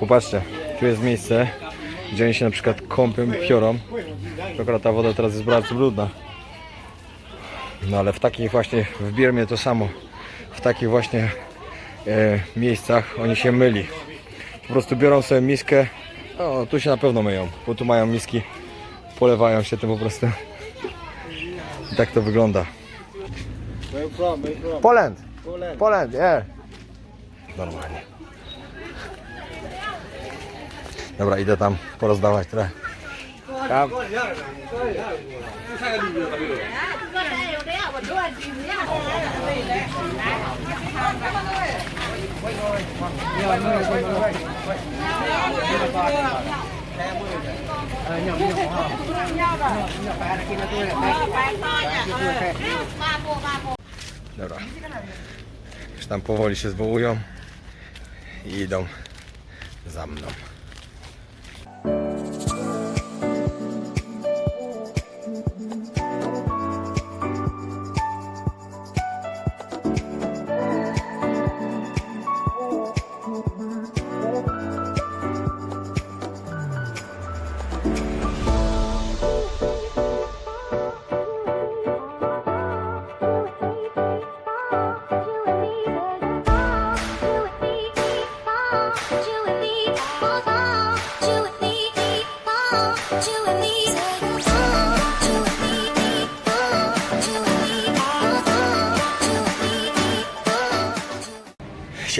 Popatrzcie, tu jest miejsce, gdzie oni się na przykład kąpią i piorą. Akurat ta woda teraz jest bardzo brudna. No ale w takich właśnie, w Birmie to samo. W takich właśnie e, miejscach oni się myli. Po prostu biorą sobie miskę. No tu się na pewno myją, bo tu mają miski. Polewają się tym po prostu. I tak to wygląda. From? Poland! Poland. Poland, yeah. Normalnie. Dobra, idę tam porozdawać trochę. Tam. Dobra. Już tam powoli się zwołują i idą za mną. Thank you.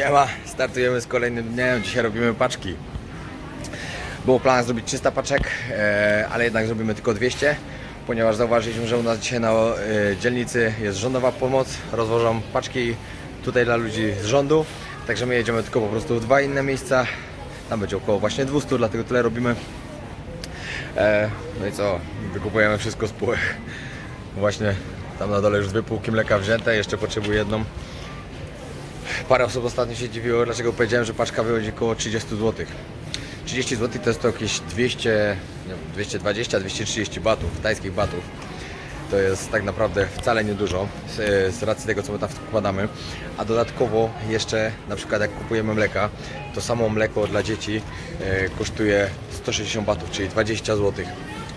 Siema, startujemy z kolejnym dniem. Dzisiaj robimy paczki. Było plan zrobić 300 paczek, e, ale jednak zrobimy tylko 200, ponieważ zauważyliśmy, że u nas dzisiaj na e, dzielnicy jest rządowa pomoc. Rozwożą paczki tutaj dla ludzi z rządu, także my jedziemy tylko po prostu w dwa inne miejsca. Tam będzie około właśnie 200, dlatego tyle robimy. E, no i co, wykupujemy wszystko z półek. Właśnie tam na dole już dwie półki mleka wzięte, jeszcze potrzebuję jedną. Parę osób ostatnio się dziwiło, dlaczego powiedziałem, że paczka wychodzi około 30 zł. 30 zł to jest to jakieś 200, nie wiem, 220, 230 batów, tajskich batów. To jest tak naprawdę wcale niedużo z, z racji tego, co my tam wkładamy. A dodatkowo jeszcze, na przykład jak kupujemy mleka, to samo mleko dla dzieci e, kosztuje 160 batów, czyli 20 zł.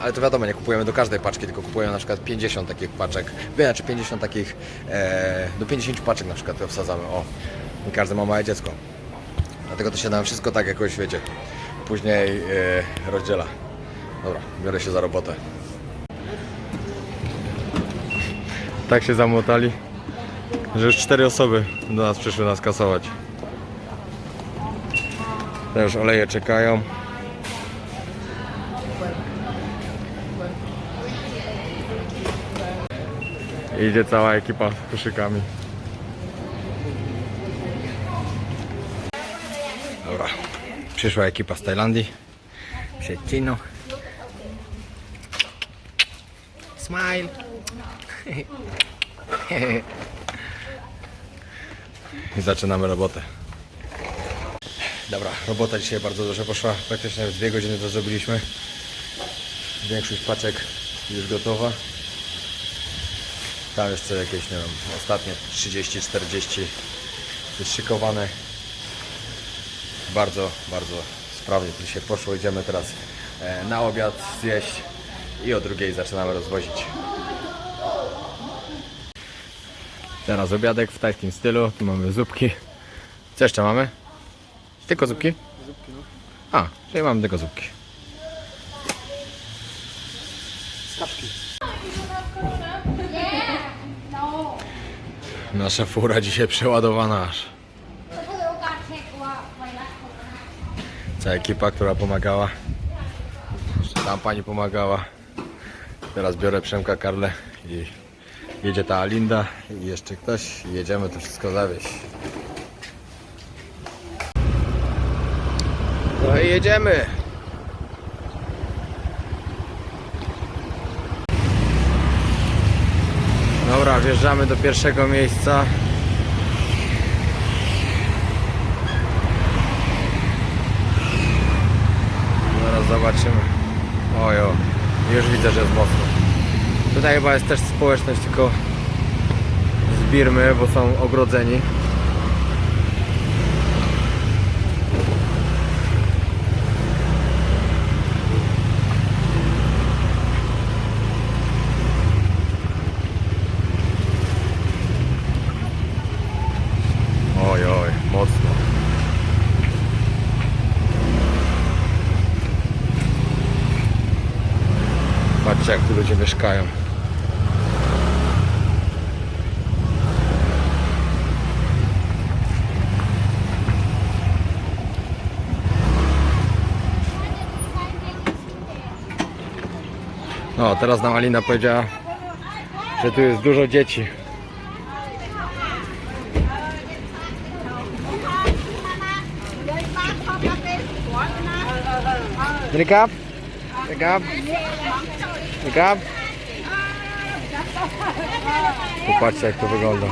Ale to wiadomo, nie kupujemy do każdej paczki, tylko kupujemy na przykład 50 takich paczek, znaczy 50 takich, e, do 50 paczek na przykład wsadzamy, o. I każdy ma małe dziecko. Dlatego to się nam wszystko tak jakoś, wiecie, później e, rozdziela. Dobra, biorę się za robotę. Tak się zamotali, że już cztery osoby do nas przyszły nas kasować. Te już oleje czekają. Idzie cała ekipa z koszykami. Dobra, przyszła ekipa z Tajlandii. Przecino. Smile. I zaczynamy robotę. Dobra, robota dzisiaj bardzo dobrze poszła. Praktycznie w dwie godziny to zrobiliśmy. Większość paczek już gotowa. Tam jeszcze jakieś, nie wiem, ostatnie 30-40 wyszykowane. Bardzo, bardzo sprawnie to dzisiaj poszło. Idziemy teraz e, na obiad zjeść i o drugiej zaczynamy rozwozić. Teraz obiadek w tajskim stylu. Tu mamy zupki. Co jeszcze mamy? Tylko zupki? Zupki, no. A, czyli mamy tylko zupki. Kaczki. Nasza fura dzisiaj przeładowana aż. Cała ekipa, która pomagała. Jeszcze tam pani pomagała. Teraz biorę Przemka, Karle i jedzie ta Alinda i jeszcze ktoś jedziemy to wszystko zawieźć. No i jedziemy. Dobra, wjeżdżamy do pierwszego miejsca. Zaraz zobaczymy. Ojo, już widzę, że jest mocno. Tutaj chyba jest też społeczność tylko z Birmy, bo są ogrodzeni. Patrzcie jak tu ludzie mieszkają. No, teraz nam Alina powiedziała, że tu jest dużo dzieci. Nie kap? Nie kap? Nie kap? Popatrzcie jak to wygląda.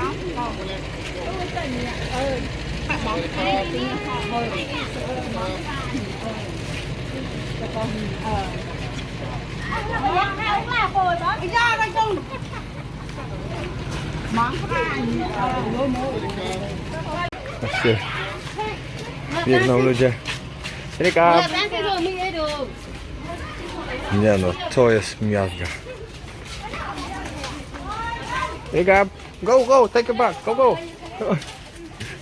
Patrzcie. Biegną ludzie. Nie kap? bán cái đường đi cái đường Nie no, to jest miazga. Pick up. Go, go, take it back. Go, go.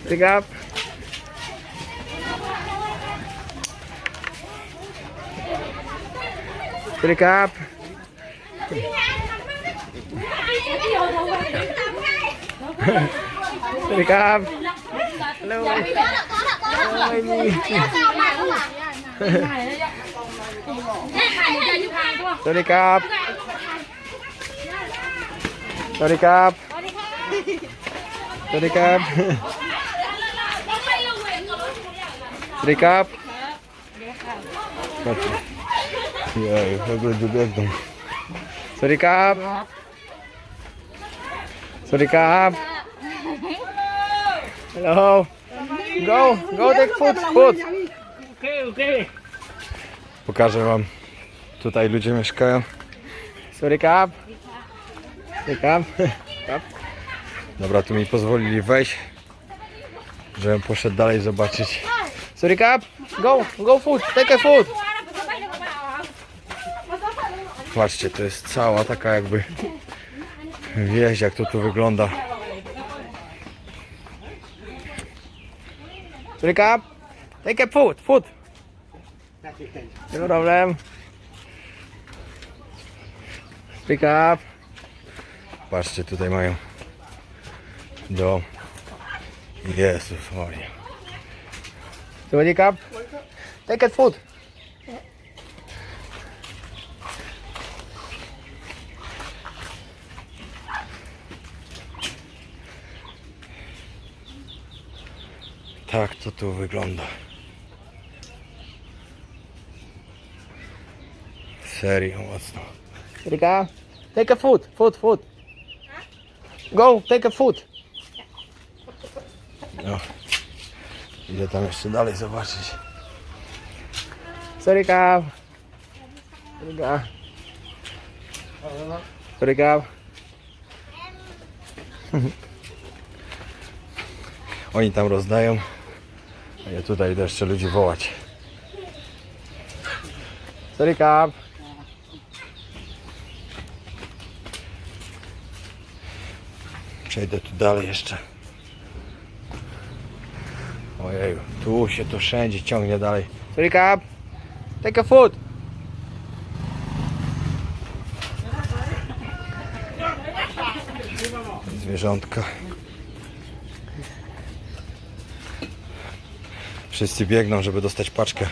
Pick up. Pick up. Pick up. Hello. Hello. สวัสดีครับ สวัสดีครับ สวัสดีครับ สวัสดีครับเย้ยเขาดูดูเด็กตรงสวัสดีครับ สวัสดีครับ Hello Go, go take food, food Pokażę wam Tutaj ludzie mieszkają. Sorry kap. Kap. Dobra, tu mi pozwolili wejść Żebym poszedł dalej zobaczyć. Sorry kap. Go, go food, take a food. Patrzcie, to jest cała taka jakby Wieś, jak to tu wygląda. Sorry kap. Take a food, food. No problem Pick up. Patrzcie, tutaj mają dom. Jezus Maria. Wake up. Take a food. Tak to tu wygląda. Serio mocno. Erika, take a food, food, food. Go, take a food. No. Idę tam jeszcze dalej zobaczyć. Erika. Erika. Erika. Oni tam rozdają, a ja tutaj idę jeszcze ludzi wołać. Erika. Przejdę tu dalej jeszcze. Ojeju, tu się to wszędzie ciągnie dalej. Up. Take a food. Zwierzątka. Wszyscy biegną, żeby dostać paczkę.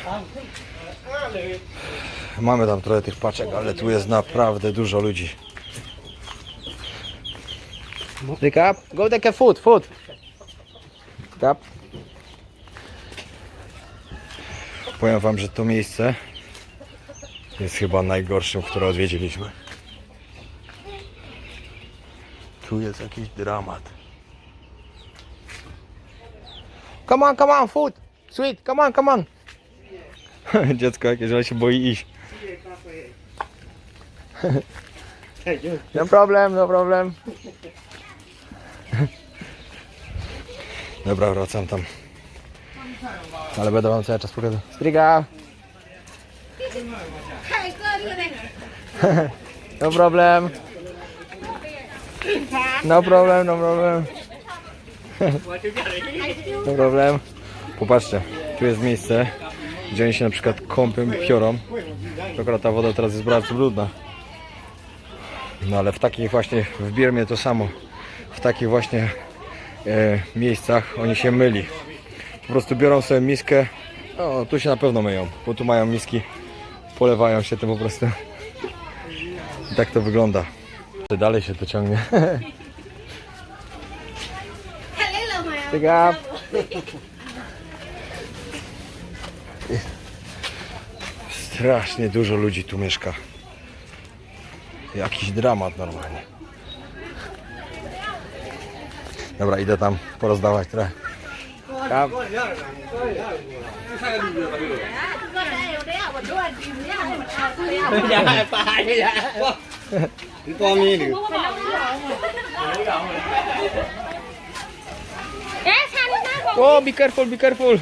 Mamy tam trochę tych paczek, ale tu jest naprawdę dużo ludzi. Pick up. Go take a food, food. Pick up. Powiem wam, że to miejsce jest chyba najgorszym, które odwiedziliśmy. Tu jest jakiś dramat. Come on, come on, food. Sweet, come on, come on. Dziecko jakieś, ale się boi iść. No problem, no problem. Dobra, wracam tam. Ale będę wam cały czas pokazał. Stryga! No problem. No problem, no problem. No problem. Popatrzcie, tu jest miejsce, gdzie oni się na przykład kąpią piorą. Akurat ta woda teraz jest bardzo brudna. No ale w takich właśnie, w Birmie to samo, w takich właśnie miejscach oni się myli. Po prostu biorą sobie miskę, no tu się na pewno myją, bo tu mają miski, polewają się tym po prostu. I tak to wygląda. Dalej się to ciągnie. Strasznie dużo ludzi tu mieszka. Jakiś dramat normalnie. Dobra, idę tam porozdawać trochę. Tam. Oh, be careful, be careful.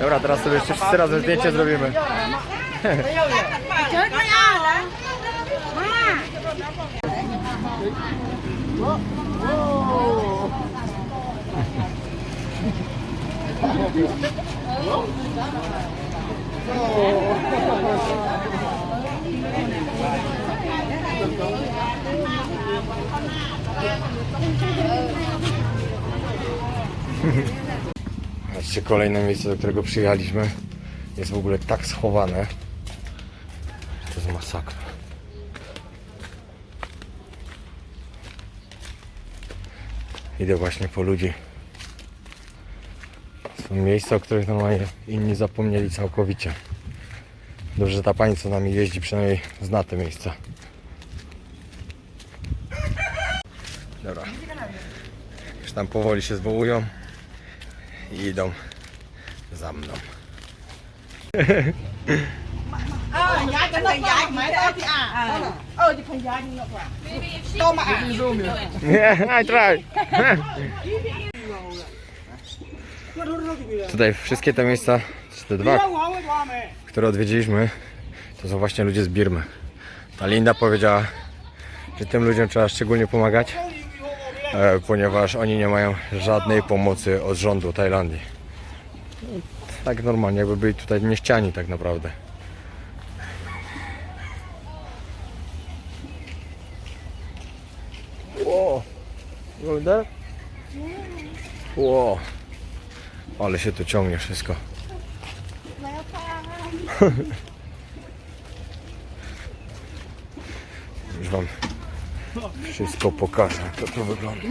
Dobra, teraz sobie jeszcze wszyscy razem zdjęcie zrobimy. Zobaczcie, kolejne miejsce, do którego przyjechaliśmy jest w ogóle tak schowane, że to jest masakra. Idę właśnie po ludzi. Są miejsca, o których normalnie inni zapomnieli całkowicie. Dobrze, że ta pani, co nami jeździ, przynajmniej zna te miejsca. Dobra. Już tam powoli się zwołują i idą za mną. Tutaj wszystkie te miejsca, te dwa, które odwiedziliśmy, to są właśnie ludzie z Birmy. Ta Linda powiedziała, że tym ludziom trzeba szczególnie pomagać, ponieważ oni nie mają żadnej pomocy od rządu Tajlandii. Tak normalnie, jakby byli tutaj mieściani tak naprawdę. Wow. Go there? Ale się tu ciągnie wszystko. Już wam Wszystko pokażę, jak to tu wygląda.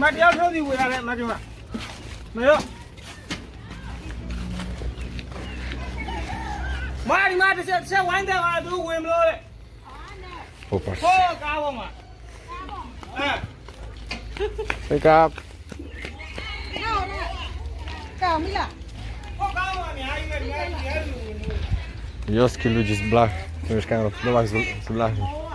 Popatrzcie. Pick up. ก้าวนะก้าวไม่ล่ะ Wioski ludzi z blach, mieszkają w domach z, z blachy.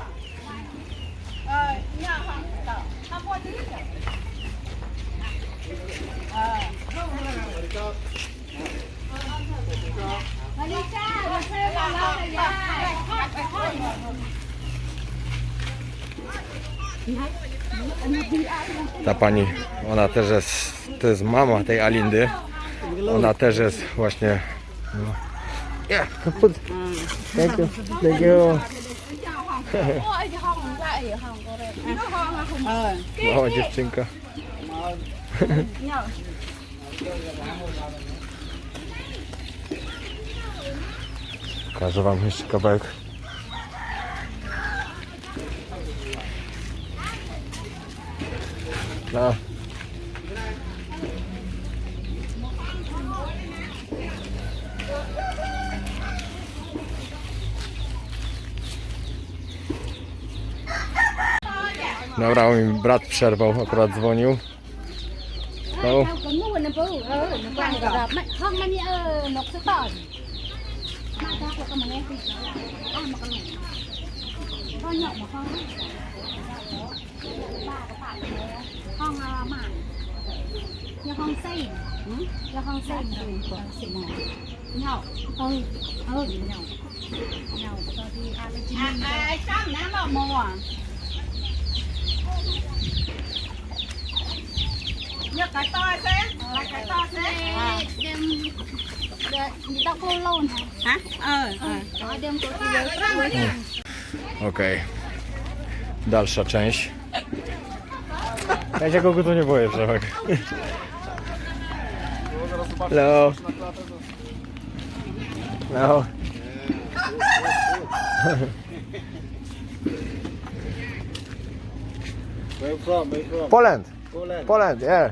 pani, ona też jest, to jest mama tej Alindy. Ona też jest właśnie. No. Yeah. Thank Mała dziewczynka. Pokażę wam jeszcze kawałek No. Dobra, mój brat przerwał, akurat dzwonił. No, เราก็นู่นนะปูเออหนูกลางกับไม่ห้องมันนี่เออนกสะตอนมาจ้าเขาก็มาเล่นตีเขาอ้าวมากันเลยพ่อหยอกมาห้องบ้าก็ปากเลย ห้องอาหมานยังห้องเส้นยังห้องเส้นอยู่ก่อนสิบโมงเหงาเออเออเหงาเหงาตอนที่อาไปกิน à à sao nè mà mò nhớ cái to xem là cái to xem เดี๋ยวเดี๋ยวนี่ต้องโคโลน hả ờ ờ เดี๋ยวตัวเดียวต้องไว้ Okej. Dalsza część. Ja się kogo tu nie boję, Przemek. Hello. No. Poland. Poland. Poland, yeah.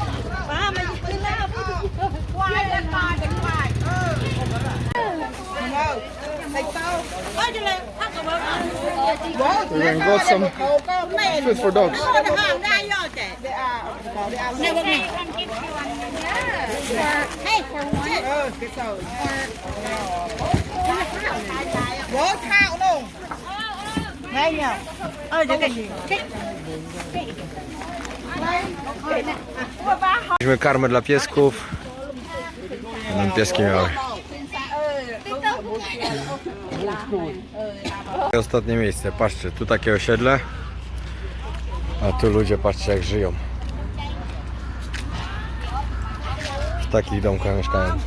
We hebben got some food for dogs. Ngay karmę dla piesków. Pieski miały. Ostatnie miejsce, patrzcie, tu takie osiedle, a tu ludzie, patrzcie jak żyją. W takich domkach mieszkają.